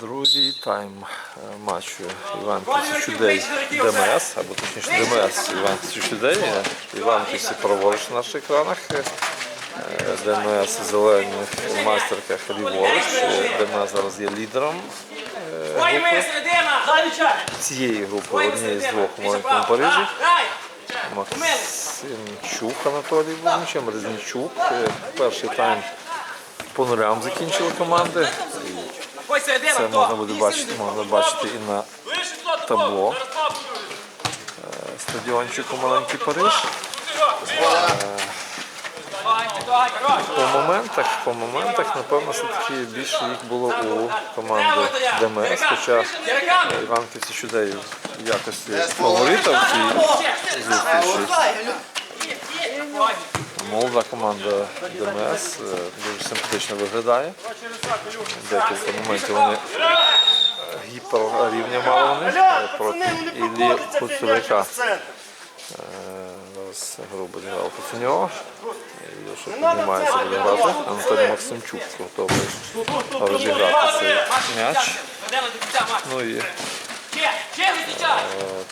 Другий тайм е, матчу Іван Кисючудей ДМС, або точніше ДМС Іван Кисючудей. Іван Кисі праворуч на наших екранах. е, ДМС зелені в майстерках ліворуч. Е, ДМС зараз є лідером Дима! цієї групи, однієї з двох маленькому Парижі. Максимчук Анатолій Вовничем, Резнічук. Перший тайм по нулям закінчили команди. Це можна буде бачити, можна бачити і на табло. стадіончику Маленький Париж. По моментах, по моментах, напевно, все-таки більше їх було у команди ДМС, хоча Іван Кисічудей в якості фаворита в цій зустрічі. Молода команда ДМС е, дуже симпатично виглядає. Декілька моментів вони е, гіперрівня мали вони е, проти Іллі Куцуляка. Зараз грубо зіграв нього. Ілюша піднімається буде грати. Анатолій Максимчук готовий розіграти цей м'яч. Ну і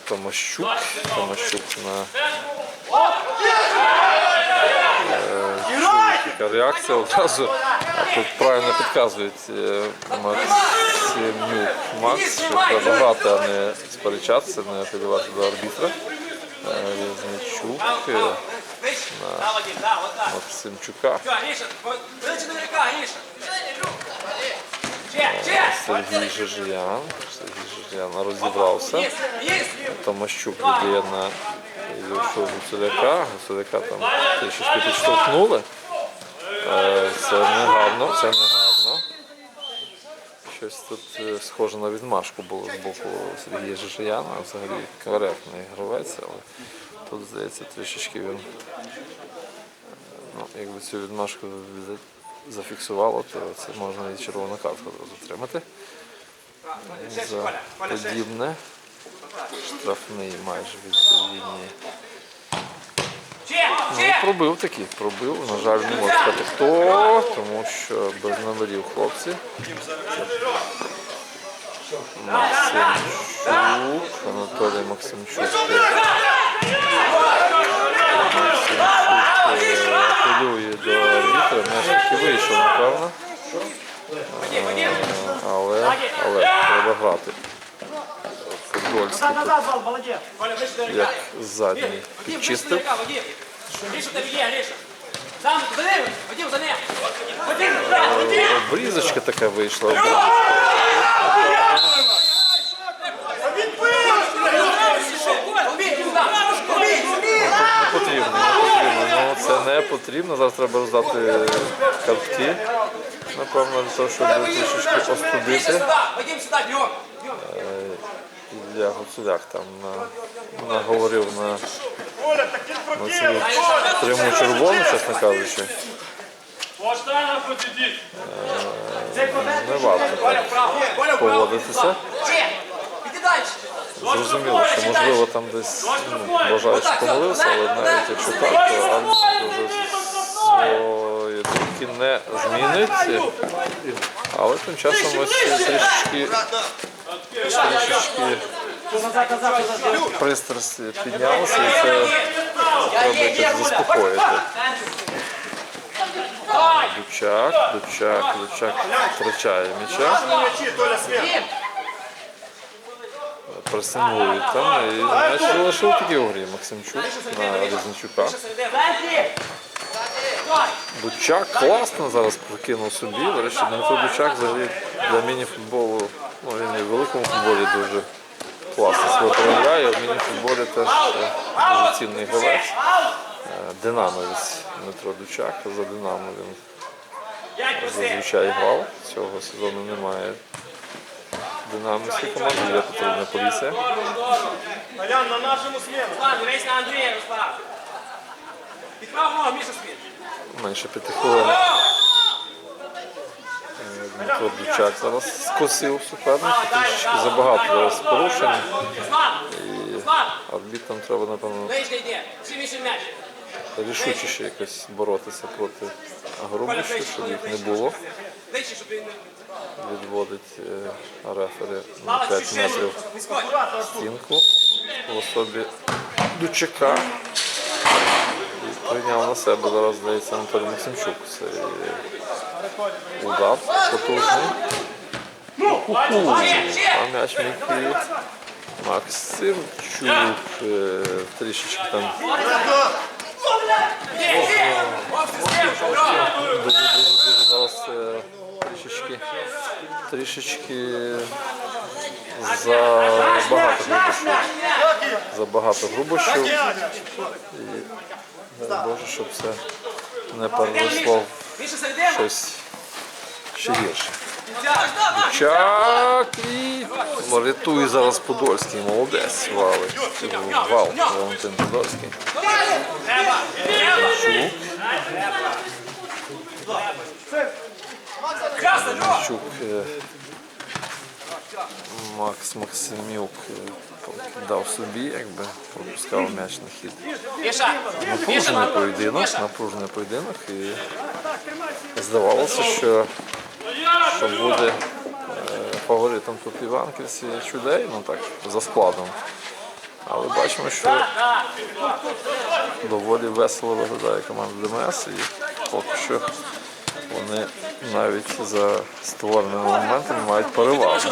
Томащук. Томащук на реакція одразу. Тут правильно підказують е, Максимюк Макс, що треба грати, а не сперечатися, не апелювати до арбітра. Е, Різничук е, так. Максимчука. Сергій Жижиян. Сергій Жижиян розібрався. Томащук віддає на Ілюшу Гуцуляка. Гуцуляка там трішечки підштовхнули. Е, Це не гарно, це не гарно. Щось тут е, схоже на відмашку було з боку Сергія Жижияна, взагалі коректний гравець, але тут, здається, трішечки він, ну, якби цю відмашку зафіксувало, то це можна і червону картку отримати. За подібне. Штрафний майже від лінії. Ну, пробив таки, пробив. На жаль, не можу сказати хто, тому що без номерів хлопці. Максимчук, Анатолій Максимчук. Е, до арбітра, м'яч таки вийшов, напевно. Але, але треба грати. Футбольський тут як задній підчистив. Віка, Вадим. Тебе є, Гриша. Сам, за ним, Вадим, за ним. Вадим, да, Вадим! Обрізочка така вийшла. Не потрібно, не потрібно. Ну, це не потрібно. Зараз треба роздати картки. Напевно, для того, щоб трішечки остудити. Вадим, сюда, бьем! Ілля Гуцуляк там на, наговорив на, на цю пряму червону, чесно кажучи. Не варто поводитися. Зрозуміло, що можливо там десь ну, вважаю, що помилився, але навіть якщо так, то арбітр вже свої думки не змінить. Але тим часом ось трішечки, трішечки пристрасть піднялася і це якось заспокоїти. Дучак, Дучак, Дучак. Втрачає м'яча. Пресингують там і м'яч залишив таки у грі Максимчук на Різничука. Дучак класно зараз прокинув собі. До речі, Дмитро Дучак взагалі для міні-футболу, ну він і в великому футболі дуже класно себе проявляє, в міні-футболі теж е, дуже цінний гравець. Е, Динамовець Дмитро Дучак, за Динамо він зазвичай грав. Цього сезону немає динамівської команди, є потрібна поліція. Толян, на нашому смену. Руслан, на Андрія, Руслан. Підправ ногу, Міша спить. Менше п'яти хвилин. Дмитро Дучак зараз скосив суперника, трішечки забагато зараз порушень. Руслан, Арбітрам треба, напевно, рішучіше якось боротися проти грубощів, щоб їх не було. Відводить е, рефері на 5 метрів стінку в особі Дучака. І прийняв на себе зараз, здається, Анатолій Максимчук. Це удар потужний. Ху-ху. А м'яч міг Максимчук е, трішечки там дуже, дуже, дуже зараз е, трішечки, трішечки забагато грубощів. Забагато грубощів. І дай Боже, щоб це не переросло в Більше середину. щось ще гірше. Чак і рятує зараз Подольський, молодець, валить. Вал, Валентин Подольський. Чук, е, Макс Максимюк е, дав собі, якби пропускав м'яч на хід. Напружений поєдинок, напружений поєдинок і здавалося, що, що буде е, фаворитом тут Іванківці чудей, ну так, за складом. Але бачимо, що доволі весело виглядає команда ДМС і поки що вони навіть за створеними моментами мають перевагу.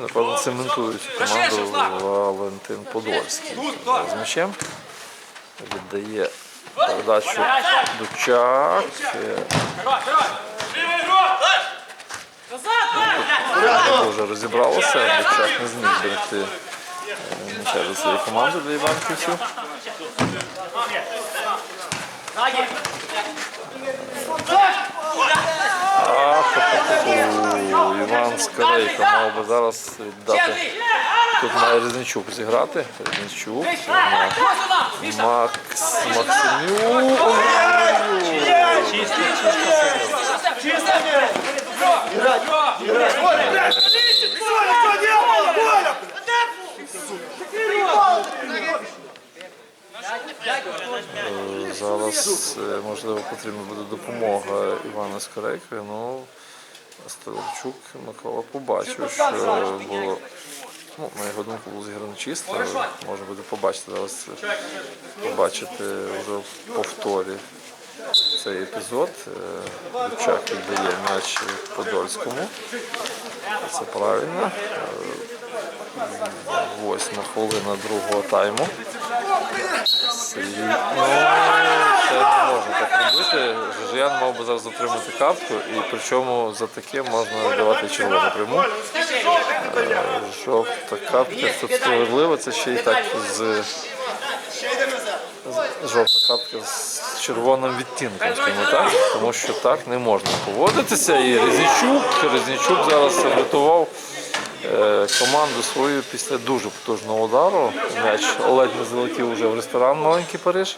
Напевно цементують команду Валентин Подольський. З м'ячем віддає передачу Дучак. Вже розібралося, Дучак не зміг берегти е, м'яча до своєї команди для іванківців. Ноги. О, Іван Скарейко мав би зараз віддати. Тут має Різничук зіграти. Різничук. Макс нам. Чисто, Макс Максимюк. Зараз е, можливо потрібна буде допомога Івана Скорейка. Ну Столярчук Микола побачив, що було. Ну, на його думку було зіграно чисто, але можна буде побачити зараз е, побачити вже в повторі цей епізод. Е, Дучак віддає м'яч Подольському. Це правильно. Восьма хвилина другого тайму. Слід- Ну, це не можна так робити. Жижиян мав би зараз отримати картку, і причому за таке можна давати червону пряму. Жовта картка тут справедливо, це ще й так з, жовта картка з червоним відтінком, скажімо так, тому що так не можна поводитися. І Резнічук, Резнічук зараз врятував команду свою після дуже потужного удару. М'яч ледь не залетів вже в ресторан маленький Париж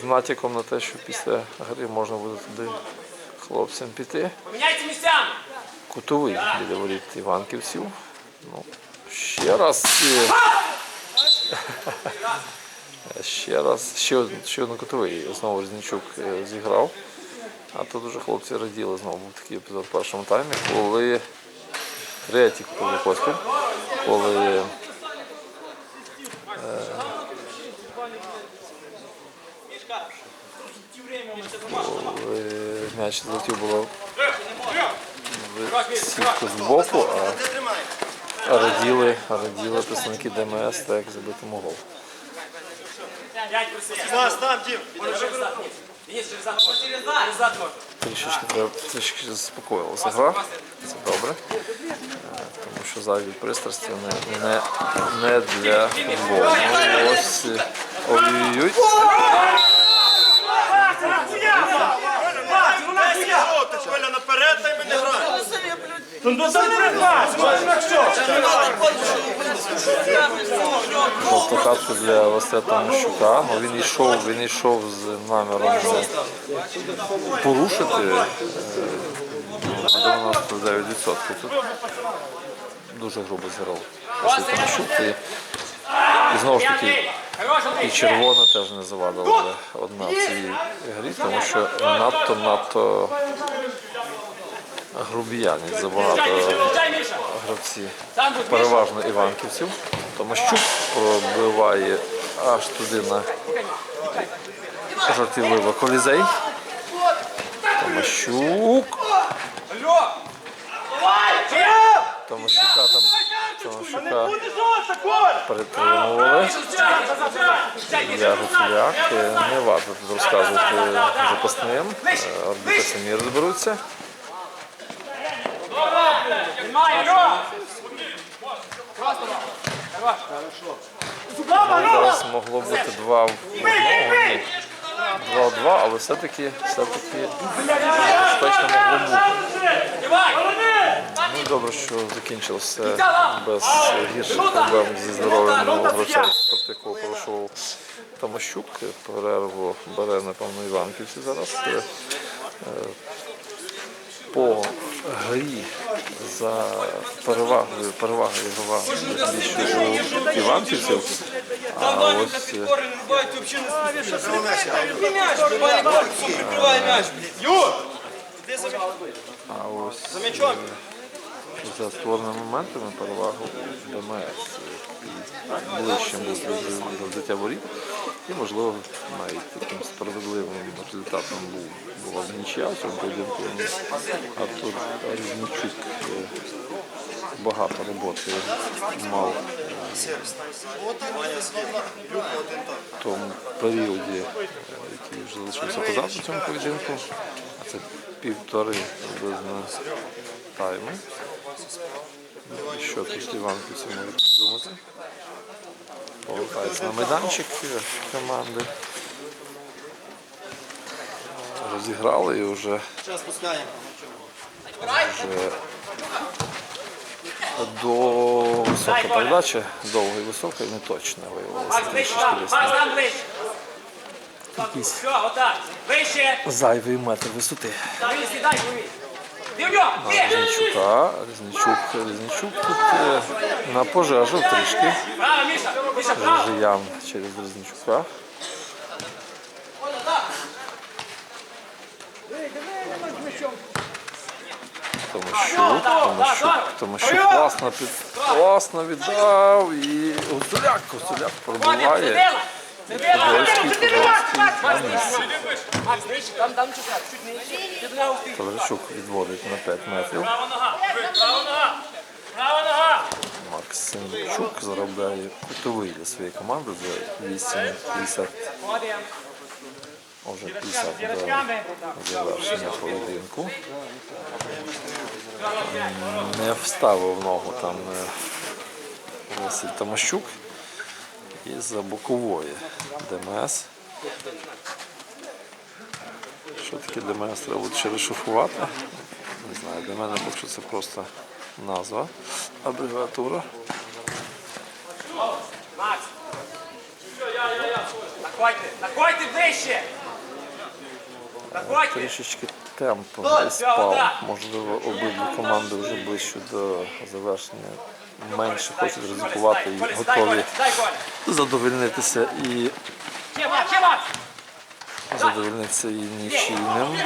з натяком на те, що після гри можна буде туди хлопцям піти. Кутовий біля воріт Іванківців. Ну, ще раз. е, Ще раз, ще, один- ще один кутовий. Знову Різничук е, зіграв. А тут вже хлопці раділи знову був такий епізод в першому таймі, коли третій кутовий поспіль, коли коли м'яч залетів було в сітку з боку, а раділи, раділи представники ДМС, так забитому гол. Можна. Трішечки треба трішки заспокоїлася гра. Це добре. Е, Тому що зайві пристрасті не, не, не для футболу. Ну, Ось е, ой-ой-ой. наперед, та й ми не грати. Ну це не нас, можна що? Картку для Василя Томощука. Ну, він йшов, він йшов з наміром порушити на 99%. Тут дуже грубо зіграв. І, знову ж таки, і червона теж не завадила одна в цій грі, тому що надто грубіянність забагато Дай, Миша. гравці. Сам будь, Миша. Переважно іванківців. Томащук пробиває аж туди на жартівливо колізей. Томащук. Томащука там Томащука перетримували. Я Гуцуляк, е, не варто тут розказувати запасним. Е, Арбітри самі розберуться. Зараз могло бути два в одного. ні. Два в два, але все-таки все-таки безпечно могло бути. Ну, добре, що закінчилося без гірших проблем зі здоров'ям гравця Спартаку пройшов Томащук. Перерву бере, напевно, Іванківці зараз. Е, По грі за перевагою, перевага ігрова більше у іванківців. А ось! А ось е, за створеними моментами перевагу ДМС і ближчим до взяття воріт. І, можливо, навіть таким справедливим результатом був, була нічия в цьому поєдинку. А тут Різничук е, багато роботи мав в тому періоді, е, який вже залишився позаду цьому поєдинку. А це півтори приблизно тайми. Що тут Іванківці можуть думати? Повертається на майданчик команди. Розіграли і вже, вже до високої передачі, довга і висока і не там ближче. якийсь зайвий метр висоти. Різничука, Різничук, Різничук тут е, на пожежу трішки. Жиян через Різничука. Томащук, Томащук, Томащук класно, під, класно віддав і Гуцуляк, Гуцуляк пробиває. Цедела. Тавричук відводить на 5 метрів. Права нога. Права нога. Права нога. Максимчук заробляє кутовий для своєї команди за 8-50 Молодець. Уже 50 до завершення поєдинку. Не вставив ногу там е, Василь Томащук. І за бокової ДМС. Що таке ДМС треба буде ще розшифрувати? Не знаю, для мене поки що це просто назва, абревіатура. Макс. Находьте. Находьте ближче. Находьте. Трішечки темп десь Все, впав. отак. Можливо, обидві команди вже ближче до завершення. Менше хочуть ризикувати і готові задовольнитися і Задовольнитися і нічийним.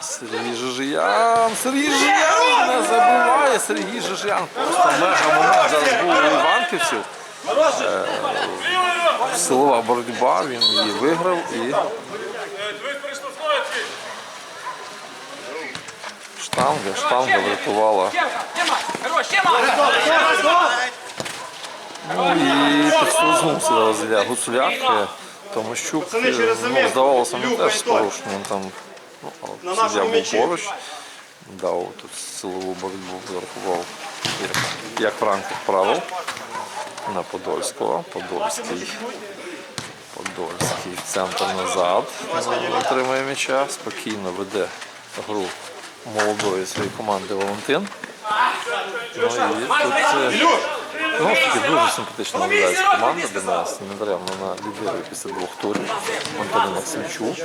Сергій Жижиян, Сергій Жижиян не забуває. Сергій Жижиян просто мега момент зараз був у Іванківців. Е, Силова боротьба, він її виграв і штанга, штанга врятувала. Ще, ще, Макс. Хорош. І підслизнувся зараз для Гуцуляк, тому що ну, здавалося, він теж з порушенням там ну, але суддя був поруч, дав тут силову боротьбу, зарахував як, як в рамках правил на Подольського. Подольський. Подольський в центр назад отримує м'яча, спокійно веде гру молодої своєї команди Валентин. Ну, і тут, е, Ну, таки дуже симпатично виглядає команда для нас. Недаремно вона лідирує після двох турів. Антон Максимчук.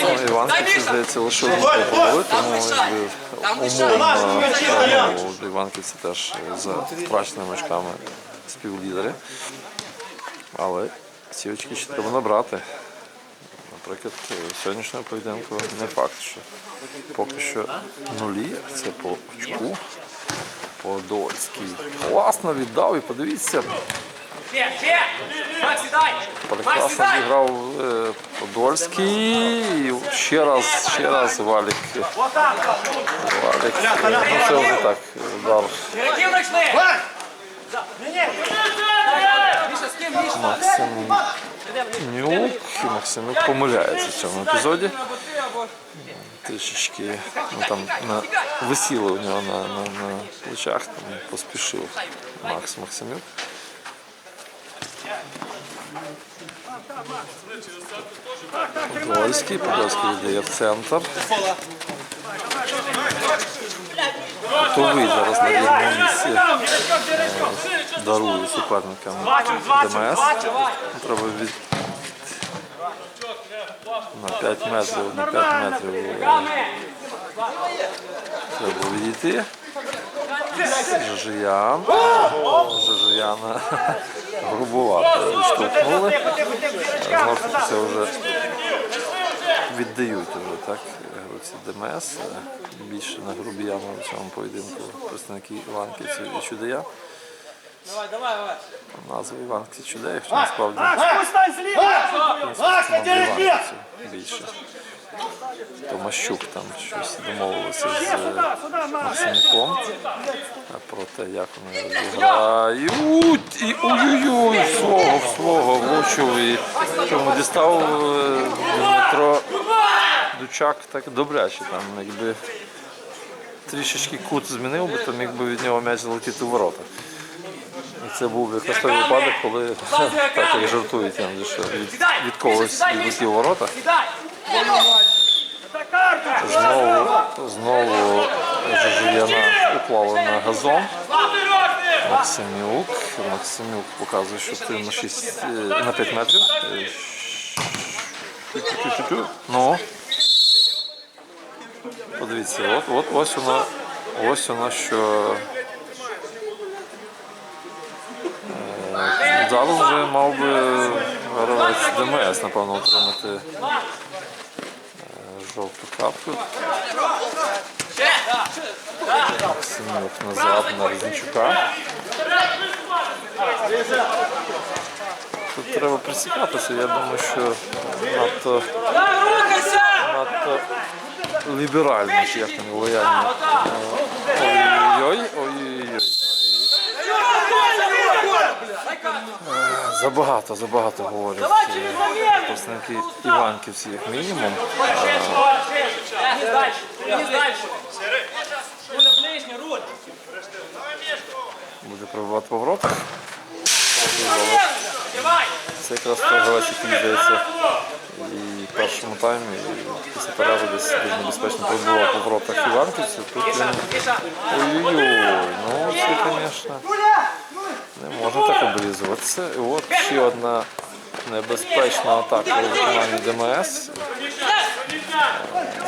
Ну, Іван, це здається, лише один голови, тому умовно Іванківці теж за втраченими очками співлідери. Але ці очки ще треба набрати. Наприклад, сьогоднішнього поєдинку не факт, що поки що нулі, це по очку. Подольський. Класно віддав і подивіться, прекрасно зіграв е, Подольський. І ще раз, ще раз Валік. Валік. е, Ну це вже так удар Реактивно Максимюк. І помиляється в цьому епізоді. Трішечки ну, там на, висіло у нього на, на, на плечах, там поспішив Макс Максимюк. Подольський, Подольський віддає в центр. Готовий зараз на рівному місці. Е, Дарує суперникам ДМС. Треба від на 5 метрів, на 5 метрів е, треба відійти. Жижиян. Жижияна грубувато відштовхнули. Це вже віддають вже, так, гравці ДМС. Більше на грубіяну в цьому поєдинку представники Іванківців і Чудея. Давай, давай, давай. Назва Іванківців Чудея, хоча насправді більше. Томащук там щось домовилися з Максиміком а про те, як вони розіграють. І ой-ой-ой, свого, свого влучив і чому дістав е, Дмитро Дучак так добряче. Там, якби трішечки кут змінив би, то міг би від нього м'яч залетіти в ворота. І це був якраз той випадок, коли так як жартують, там, що від, від когось відлетів ворота. Знову, знову Жужияна уклали на газон. Максимюк. Максимюк показує, що ти на 6, е, на 5 метрів. Ну. Подивіться, от, от ось вона, ось вона, що зараз вже мав би гравець ДМС, напевно, отримати е, жовту картку. Ще! Назад на Різничука. Тут треба присікатися. Я думаю, що надто, надто ліберальні, чи як вони лояльні. Ой-ой-ой, ой-ой-ой. Забагато, забагато говорять е, представники Іванківці, як мінімум. Руль. Буде пробувати поворот. Це якраз той гравець, який здається і в першому таймі, і після перерви десь дуже небезпечно пробував по воротах Іванківців. Тут він ой-ой-ой, ну це, звісно, не можна так облізуватися. І от ще одна небезпечна атака у виконанні ДМС.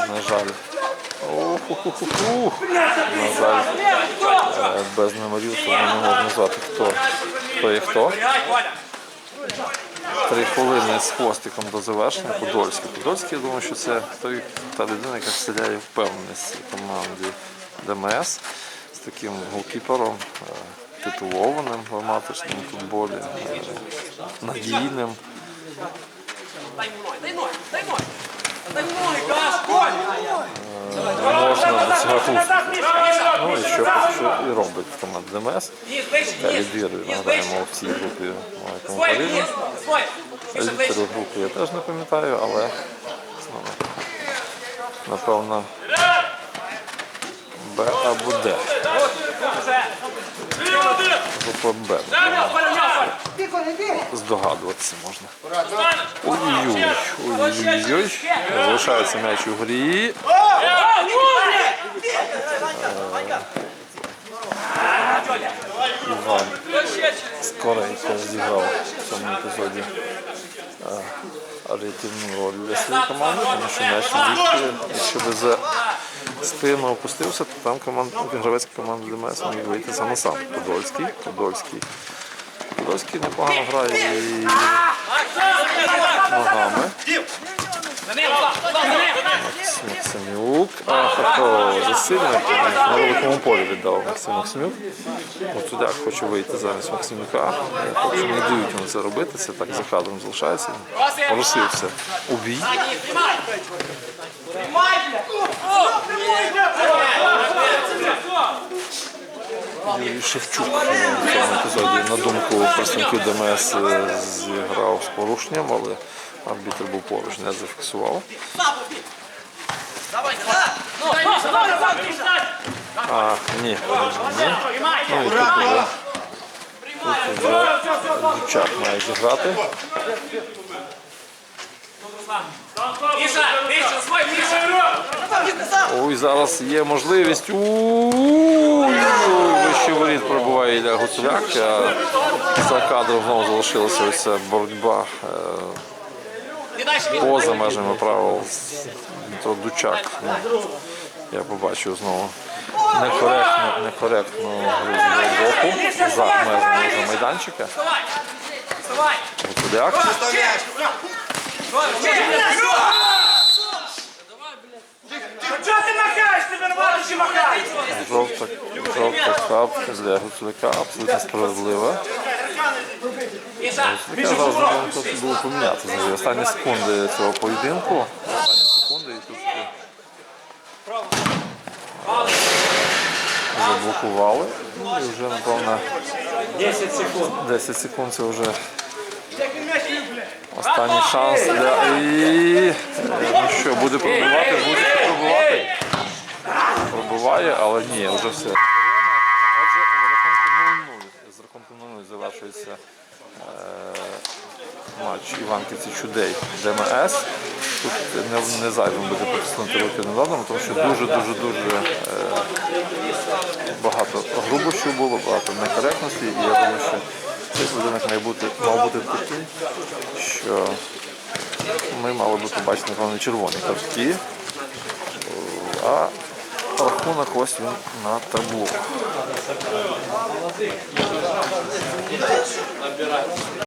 На жаль. На жаль, е, без номерів, тому не можна назвати, хто, хто є хто. Три хвилини з хвостиком до завершення. Подольський. Подольський, я думаю, що це той, та людина, яка вселяє впевненість команді ДМС з таким голкіпером, е, титулованим в аматорському футболі, е, надійним. Коля. Можна успіху. Ну і що, і робить команда ДМС. Награємо вище. в цій групі ближче. Літеру групи я теж не пам'ятаю, але ну, напевно Б або Д. Вже. Група Б. Коля, в нього, Коля. Здогадуватися можна. Ой-ой-ой. Ой-ой-ой. Залишається м'яч у грі. Іван скоренько зіграв в цьому епізоді е, реактивну роль для своєї команди, тому що м'яч якщо би спину опустився, то там команда, гравець команди ДМС міг вийти сам на сам. Подольський, Подольський Подольський непогано грає ногами. Ним. Максимюк. А, хто засильно на великому полі віддав Максим Максимюк. Гуцуляк хоче вийти замість Максимюка. Поки не дають йому це робити, це так за кадром залишається. Поросився у бій. Шевчук в цьому епізоді, на думку представників ДМС, е, зіграв з порушенням, але арбітр був поруч, не зафіксував. А, ні, ні. Ну і тут вже, тут вже Дучак має зіграти. Міша, Міша, свой, Міша. Ой, зараз є можливість. Ой, вище воріт пробуває Ілля Гуцуляк. За кадром знову залишилася ось ця боротьба е, поза межами правил. Дмитро Дучак. Ну, я побачив знову некоректну, некоректну гру з боку за межами майданчика. Гуцуляк. Чого ти махаєш? Ти винуватий, що махаєш? Жовта, жовта картка для Гуцуляка абсолютно справедлива. Я зараз думаю, було поміняти взагалі. Останні секунди цього поєдинку. Останні секунди і тут заблокували. Ну, і вже, напевно, 10 секунд. 10 секунд це вже останній шанс для. І е, ну що, буде пробивати, буде пробивати. Пробиває, але ні, вже все. Отже, з рахунку 0-0. З рахунку 0-0 завершується матч Іванківці Чудей ДМС. Тут не, не зайвим буде потиснути руки на одному, тому що дуже-дуже дуже е, багато грубощів було, багато некоректності. І я думаю, що цей будинок має бути, мав бути такий, що ми мали би побачити, напевно, червоні картки. А рахунок ось він на табло.